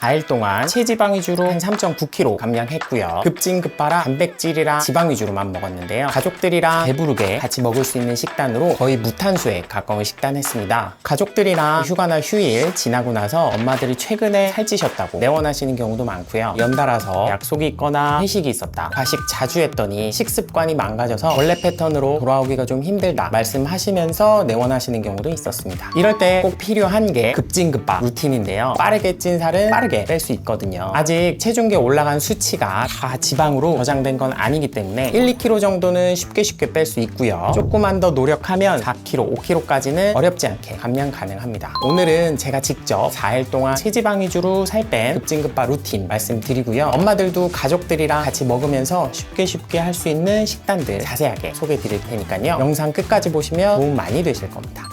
4일 동안 체지방 위주로 한 3.9kg 감량했고요. 급진급파라 단백질이랑 지방 위주로만 먹었는데요. 가족들이랑 배부르게 같이 먹을 수 있는 식단으로 거의 무탄수에 가까운 식단했습니다. 가족들이랑 휴가나 휴일 지나고 나서 엄마들이 최근에 살찌셨다고 내원하시는 경우도 많고요. 연달아서 약속이 있거나 회식이 있었다. 과식 자주 했더니 식습관이 망가져서 원래 패턴으로 돌아오기가 좀 힘들다 말씀하시면서 내원하시는 경우도 있었습니다. 이럴 때 꼭 필요한 게 급진급파 루틴인데요. 빠르게 찐 살은 빠르게 뺄 수 있거든요. 아직 체중계 올라간 수치가 다 지방으로 저장된 건 아니기 때문에 1, 2kg 정도는 쉽게 쉽게 뺄 수 있고요. 조금만 더 노력하면 4kg, 5kg까지는 어렵지 않게 감량 가능합니다. 오늘은 제가 직접 4일 동안 체지방 위주로 살 뺀 급진급파 루틴 말씀드리고요. 엄마들도 가족들이랑 같이 먹으면서 쉽게 쉽게 할 수 있는 식단들 자세하게 소개해 드릴 테니까요. 영상 끝까지 보시면 도움 많이 되실 겁니다.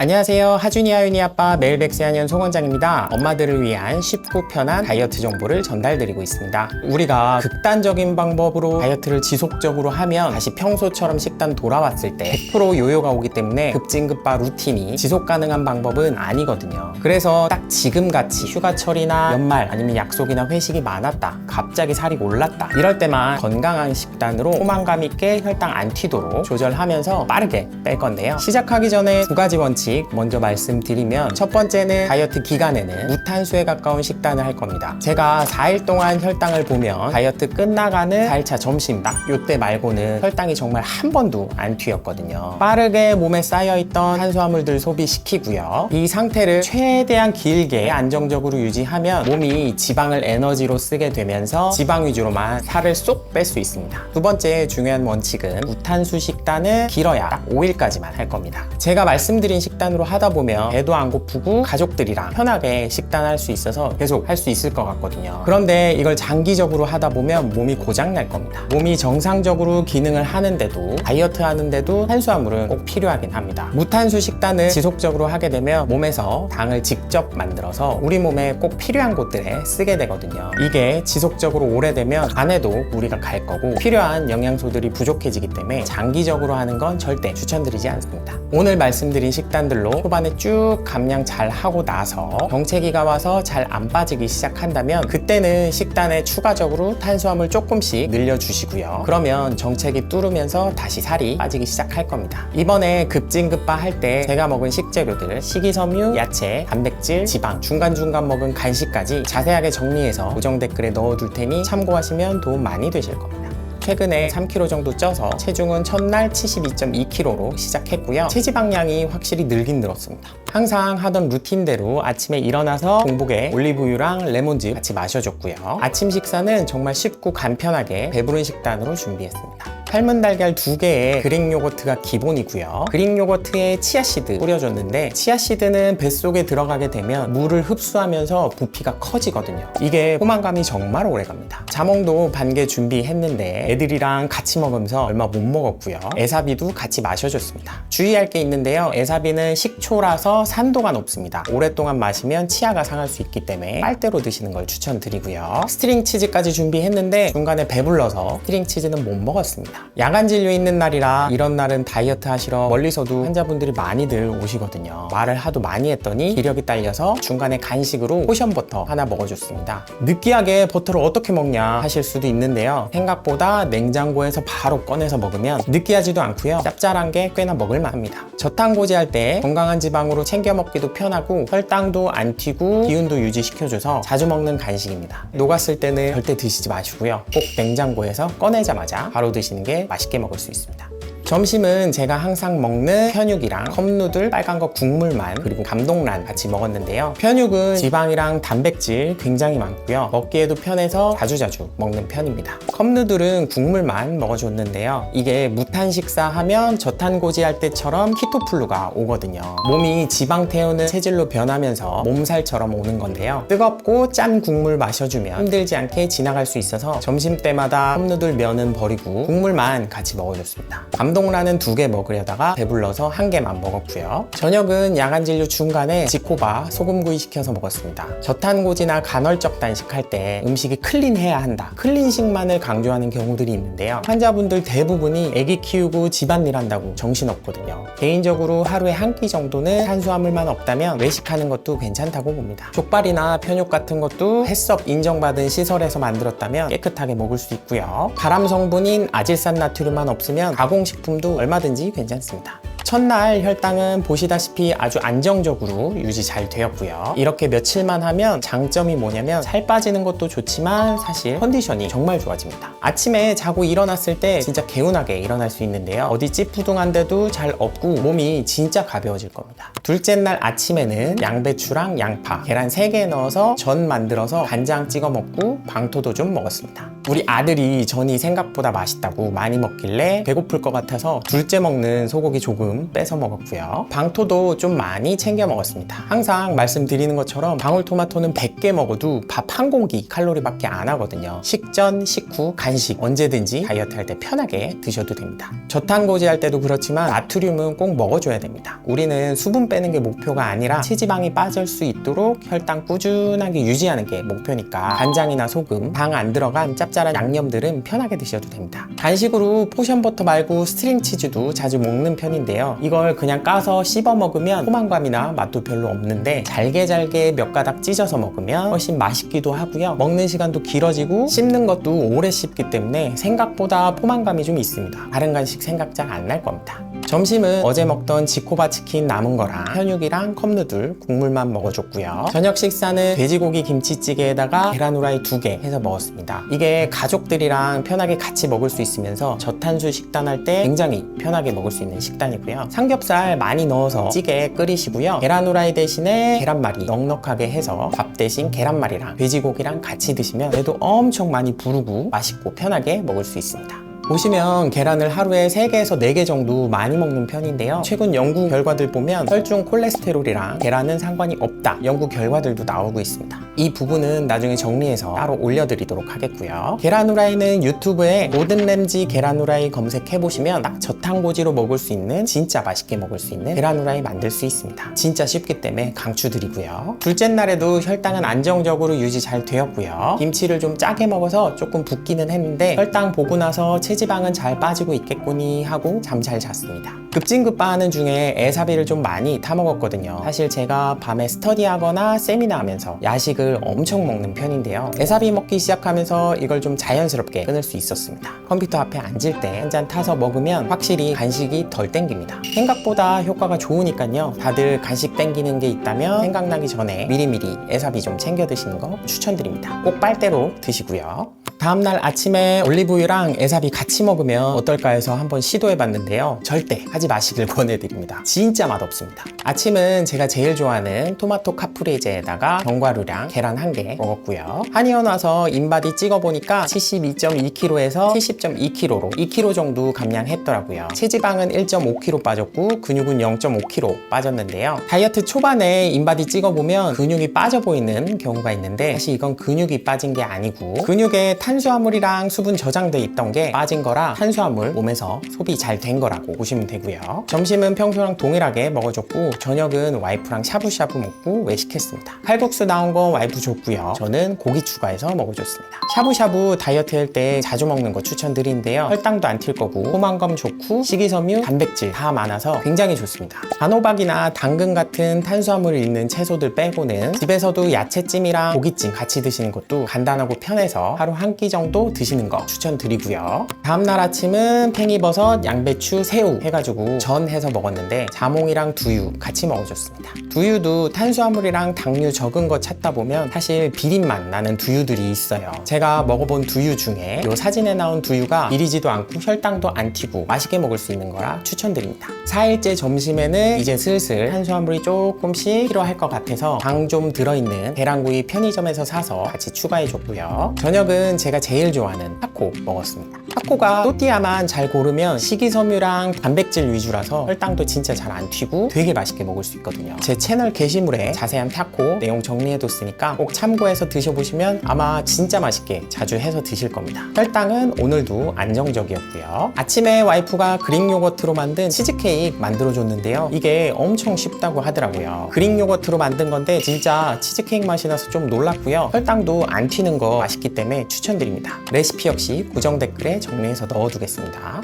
안녕하세요. 하준이 하윤이 아빠 매일 백세한연 송원장입니다. 엄마들을 위한 쉽고 편한 다이어트 정보를 전달드리고 있습니다. 우리가 극단적인 방법으로 다이어트를 지속적으로 하면 다시 평소처럼 식단 돌아왔을 때 100% 요요가 오기 때문에 급진급파 루틴이 지속 가능한 방법은 아니거든요. 그래서 딱 지금같이 휴가철이나 연말 아니면 약속이나 회식이 많았다. 갑자기 살이 올랐다. 이럴 때만 건강한 식단으로 포만감 있게 혈당 안 튀도록 조절하면서 빠르게 뺄 건데요. 시작하기 전에 두 가지 원칙 먼저 말씀드리면 첫 번째는 다이어트 기간에는 무탄수에 가까운 식단을 할 겁니다. 제가 4일 동안 혈당을 보면 다이어트 끝나가는 4일차 점심 딱 요때 말고는 혈당이 정말 한 번도 안 튀었거든요. 빠르게 몸에 쌓여있던 탄수화물들 소비시키고요. 이 상태를 최대한 길게 안정적으로 유지하면 몸이 지방을 에너지로 쓰게 되면서 지방 위주로만 살을 쏙 뺄 수 있습니다. 두 번째 중요한 원칙은 무탄수 식단은 길어야 딱 5일까지만 할 겁니다. 제가 말씀드린 식단 으로 하다 보면 배도 안 고프고 가족들이랑 편하게 식단할 수 있어서 계속 할 수 있을 것 같거든요. 그런데 이걸 장기적으로 하다 보면 몸이 고장 날 겁니다. 몸이 정상적으로 기능을 하는데도 다이어트 하는데도 탄수화물은 꼭 필요하긴 합니다. 무탄수 식단을 지속적으로 하게 되면 몸에서 당을 직접 만들어서 우리 몸에 꼭 필요한 곳들에 쓰게 되거든요. 이게 지속적으로 오래되면 안에도 무리가 갈 거고 필요한 영양소들이 부족해지기 때문에 장기적으로 하는 건 절대 추천드리지 않습니다. 오늘 말씀드린 식단 들로 초반에 쭉 감량 잘 하고 나서 정체기가 와서 잘 안 빠지기 시작한다면 그때는 식단에 추가적으로 탄수화물 조금씩 늘려주시고요. 그러면 정체기 뚫으면서 다시 살이 빠지기 시작할 겁니다. 이번에 급진급파 할때 제가 먹은 식재료들 식이섬유, 야채, 단백질, 지방, 중간중간 먹은 간식까지 자세하게 정리해서 고정 댓글에 넣어둘 테니 참고하시면 도움 많이 되실 겁니다. 최근에 3kg 정도 쪄서 체중은 첫날 72.2kg로 시작했고요. 체지방량이 확실히 늘긴 늘었습니다. 항상 하던 루틴대로 아침에 일어나서 공복에 올리브유랑 레몬즙 같이 마셔줬고요. 아침 식사는 정말 쉽고 간편하게 배부른 식단으로 준비했습니다. 삶은 달걀 두 개에 그릭 요거트가 기본이고요. 그릭 요거트에 치아씨드 뿌려줬는데 치아씨드는 뱃속에 들어가게 되면 물을 흡수하면서 부피가 커지거든요. 이게 포만감이 정말 오래갑니다. 자몽도 반 개 준비했는데 애들이랑 같이 먹으면서 얼마 못 먹었고요. 에사비도 같이 마셔줬습니다. 주의할 게 있는데요. 에사비는 식초라서 산도가 높습니다. 오랫동안 마시면 치아가 상할 수 있기 때문에 빨대로 드시는 걸 추천드리고요. 스트링 치즈까지 준비했는데 중간에 배불러서 스트링 치즈는 못 먹었습니다. 야간 진료 있는 날이라 이런 날은 다이어트 하시러 멀리서도 환자분들이 많이들 오시거든요. 말을 하도 많이 했더니 기력이 딸려서 중간에 간식으로 포션 버터 하나 먹어줬습니다. 느끼하게 버터를 어떻게 먹냐 하실 수도 있는데요. 생각보다 냉장고에서 바로 꺼내서 먹으면 느끼하지도 않고요. 짭짤한 게 꽤나 먹을만 합니다. 저탄고지 할 때 건강한 지방으로 챙겨 먹기도 편하고 혈당도 안 튀고 기운도 유지시켜줘서 자주 먹는 간식입니다. 녹았을 때는 절대 드시지 마시고요. 꼭 냉장고에서 꺼내자마자 바로 드시는 게 맛있게 먹을 수 있습니다. 점심은 제가 항상 먹는 편육이랑 컵누들 빨간 거 국물만 그리고 감동란 같이 먹었는데요. 편육은 지방이랑 단백질 굉장히 많고요. 먹기에도 편해서 자주자주 먹는 편입니다. 컵누들은 국물만 먹어줬는데요. 이게 무탄 식사하면 저탄고지 할 때처럼 키토플루가 오거든요. 몸이 지방 태우는 체질로 변하면서 몸살처럼 오는 건데요. 뜨겁고 짠 국물 마셔주면 힘들지 않게 지나갈 수 있어서 점심 때마다 컵누들 면은 버리고 국물만 같이 먹어줬습니다. 감동 감 동라는 두개 먹으려다가 배불러서 한 개만 먹었고요. 저녁은 야간 진료 중간에 지코바 소금구이 시켜서 먹었습니다. 저탄고지나 간헐적 단식할 때 음식이 클린해야 한다. 클린식만을 강조하는 경우들이 있는데요. 환자분들 대부분이 아기 키우고 집안일 한다고 정신없거든요. 개인적으로 하루에 한 끼 정도는 탄수화물만 없다면 외식하는 것도 괜찮다고 봅니다. 족발이나 편육 같은 것도 햇섭 인정받은 시설에서 만들었다면 깨끗하게 먹을 수 있고요. 발암 성분인 아질산 나트륨만 없으면 가공식 품도 얼마든지 괜찮습니다. 첫날 혈당은 보시다시피 아주 안정적으로 유지 잘 되었고요. 이렇게 며칠만 하면 장점이 뭐냐면 살 빠지는 것도 좋지만 사실 컨디션이 정말 좋아집니다. 아침에 자고 일어났을 때 진짜 개운하게 일어날 수 있는데요. 어디 찌푸둥한데도 잘 없고 몸이 진짜 가벼워질 겁니다. 둘째 날 아침에는 양배추랑 양파, 계란 3개 넣어서 전 만들어서 간장 찍어 먹고 방토도 좀 먹었습니다. 우리 아들이 전이 생각보다 맛있다고 많이 먹길래 배고플 것 같아서 둘째 먹는 소고기 조금 빼서 먹었고요. 방토도 좀 많이 챙겨 먹었습니다. 항상 말씀드리는 것처럼 방울토마토는 100개 먹어도 밥 한 공기 칼로리밖에 안 하거든요. 식전, 식후, 간식 언제든지 다이어트 할 때 편하게 드셔도 됩니다. 저탄고지 할 때도 그렇지만 나트륨은 꼭 먹어줘야 됩니다. 우리는 수분 빼는 게 목표가 아니라 체지방이 빠질 수 있도록 혈당 꾸준하게 유지하는 게 목표니까 간장이나 소금, 당 안 들어간 짭짤 한 양념들은 편하게 드셔도 됩니다. 간식으로 포션버터 말고 스트링치즈도 자주 먹는 편인데요. 이걸 그냥 까서 씹어 먹으면 포만감이나 맛도 별로 없는데 잘게 잘게 몇 가닥 찢어서 먹으면 훨씬 맛있기도 하고요. 먹는 시간도 길어지고 씹는 것도 오래 씹기 때문에 생각보다 포만감이 좀 있습니다. 다른 간식 생각 잘안날 겁니다. 점심은 어제 먹던 지코바 치킨 남은 거랑 현육이랑 컵누들 국물만 먹어줬고요. 저녁 식사는 돼지고기 김치찌개에다가 계란 후라이 두 개 해서 먹었습니다. 이게 가족들이랑 편하게 같이 먹을 수 있으면서 저탄수 식단할 때 굉장히 편하게 먹을 수 있는 식단이고요. 삼겹살 많이 넣어서 찌개 끓이시고요. 계란 후라이 대신에 계란말이 넉넉하게 해서 밥 대신 계란말이랑 돼지고기랑 같이 드시면 그래도 엄청 많이 부르고 맛있고 편하게 먹을 수 있습니다. 보시면 계란을 하루에 3개에서 4개 정도 많이 먹는 편인데요. 최근 연구 결과들 보면 혈중 콜레스테롤이랑 계란은 상관이 없다. 연구 결과들도 나오고 있습니다. 이 부분은 나중에 정리해서 따로 올려드리도록 하겠고요. 계란 후라이는 유튜브에 모든 램지 계란 후라이 검색해보시면 딱 저탄고지로 먹을 수 있는 진짜 맛있게 먹을 수 있는 계란 후라이 만들 수 있습니다. 진짜 쉽기 때문에 강추드리고요. 둘째 날에도 혈당은 안정적으로 유지 잘 되었고요. 김치를 좀 짜게 먹어서 조금 붓기는 했는데 혈당 보고 나서 체지 방은 잘 빠지고 있겠거니 하고 잠 잘 잤습니다. 급진급파하는 중에 에사비를 좀 많이 타먹었거든요. 사실 제가 밤에 스터디하거나 세미나 하면서 야식을 엄청 먹는 편인데요. 에사비 먹기 시작하면서 이걸 좀 자연스럽게 끊을 수 있었습니다. 컴퓨터 앞에 앉을 때 한 잔 타서 먹으면 확실히 간식이 덜 땡깁니다. 생각보다 효과가 좋으니까요. 다들 간식 땡기는 게 있다면 생각나기 전에 미리미리 에사비 좀 챙겨 드시는 거 추천드립니다. 꼭 빨대로 드시고요. 다음날 아침에 올리브유랑 에사비 같이 먹으면 어떨까 해서 한번 시도해 봤는데요. 절대 하지 마시길 권해드립니다. 진짜 맛없습니다. 아침은 제가 제일 좋아하는 토마토 카프레제에다가 견과류랑 계란 한 개 먹었고요. 한의원 와서 인바디 찍어보니까 72.2kg에서 70.2kg로 2kg 정도 감량했더라고요. 체지방은 1.5kg 빠졌고 근육은 0.5kg 빠졌는데요. 다이어트 초반에 인바디 찍어보면 근육이 빠져 보이는 경우가 있는데 사실 이건 근육이 빠진 게 아니고 근육에 탄 수화물이랑 수분 저장돼 있던 게 빠진 거라 탄수화물 몸에서 소비 잘 된 거라고 보시면 되고요. 점심은 평소랑 동일하게 먹어줬고 저녁은 와이프랑 샤브샤브 먹고 외식했습니다. 칼국수 나온 거 와이프 줬고요. 저는 고기 추가해서 먹어줬습니다. 샤브샤브 다이어트 할 때 자주 먹는 거 추천드리는데요. 혈당도 안 튈 거고 포만감 좋고 식이섬유, 단백질 다 많아서 굉장히 좋습니다. 단호박이나 당근 같은 탄수화물을 있는 채소들 빼고는 집에서도 야채찜이랑 고기찜 같이 드시는 것도 간단하고 편해서 하루 한 끼 정도 드시는 거 추천드리고요. 다음날 아침은 팽이버섯, 양배추, 새우 해가지고 전 해서 먹었는데 자몽이랑 두유 같이 먹어줬습니다. 두유도 탄수화물이랑 당류 적은 거 찾다 보면 사실 비린맛 나는 두유들이 있어요. 제가 먹어본 두유 중에 이 사진에 나온 두유가 비리지도 않고 혈당도 안 튀고 맛있게 먹을 수 있는 거라 추천드립니다. 4일째 점심에는 이제 슬슬 탄수화물이 조금씩 필요할 것 같아서 당 좀 들어있는 계란구이 편의점에서 사서 같이 추가해줬고요. 저녁은 제가 제일 좋아하는 타코 먹었습니다. 타코가 또띠아만 잘 고르면 식이섬유랑 단백질 위주라서 혈당도 진짜 잘 안 튀고 되게 맛있게 먹을 수 있거든요. 제 채널 게시물에 자세한 타코 내용 정리해뒀으니까 꼭 참고해서 드셔보시면 아마 진짜 맛있게 자주 해서 드실 겁니다. 혈당은 오늘도 안정적이었고요. 아침에 와이프가 그릭 요거트로 만든 치즈케이크 만들어줬는데요. 이게 엄청 쉽다고 하더라고요. 그릭 요거트로 만든 건데 진짜 치즈케이크 맛이 나서 좀 놀랐고요. 혈당도 안 튀는 거 맛있기 때문에 추천드립니다. 레시피 역시 고정 댓글에 정리해서 넣어두겠습니다.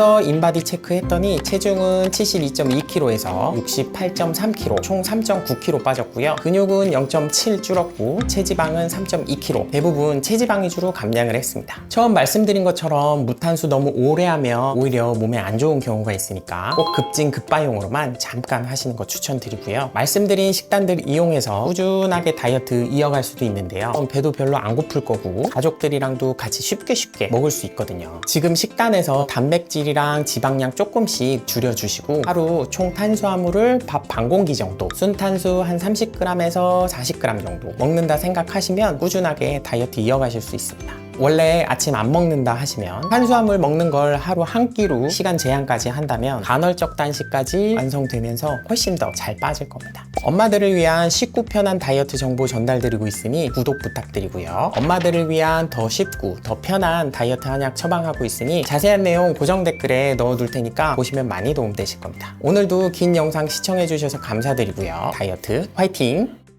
와서 인바디 체크했더니 체중은 72.2kg에서 68.3kg, 총 3.9kg 빠졌고요. 근육은 0.7 줄었고 체지방은 3.2kg. 대부분 체지방 위주로 감량을 했습니다. 처음 말씀드린 것처럼 무탄수 너무 오래 하면 오히려 몸에 안 좋은 경우가 있으니까 꼭 급진 급바용으로만 잠깐 하시는 거 추천드리고요. 말씀드린 식단들 이용해서 꾸준하게 다이어트 이어갈 수도 있는데요. 배도 별로 안 고플 거고 가족들이랑도 같이 쉽게 쉽게 먹을 수 있거든 요. 지금 식단에서 단백질이랑 지방량 조금씩 줄여주시고 하루 총 탄수화물을 밥 반 공기 정도, 순탄수 한 30g에서 40g 정도 먹는다 생각하시면 꾸준하게 다이어트 이어가실 수 있습니다. 원래 아침 안 먹는다 하시면 탄수화물 먹는 걸 하루 한 끼로 시간 제한까지 한다면 간헐적 단식까지 완성되면서 훨씬 더 잘 빠질 겁니다. 엄마들을 위한 쉽고 편한 다이어트 정보 전달드리고 있으니 구독 부탁드리고요. 엄마들을 위한 더 쉽고 더 편한 다이어트 한약 처방하고 있으니 자세한 내용 고정 댓글에 넣어둘 테니까 보시면 많이 도움되실 겁니다. 오늘도 긴 영상 시청해주셔서 감사드리고요. 다이어트 화이팅!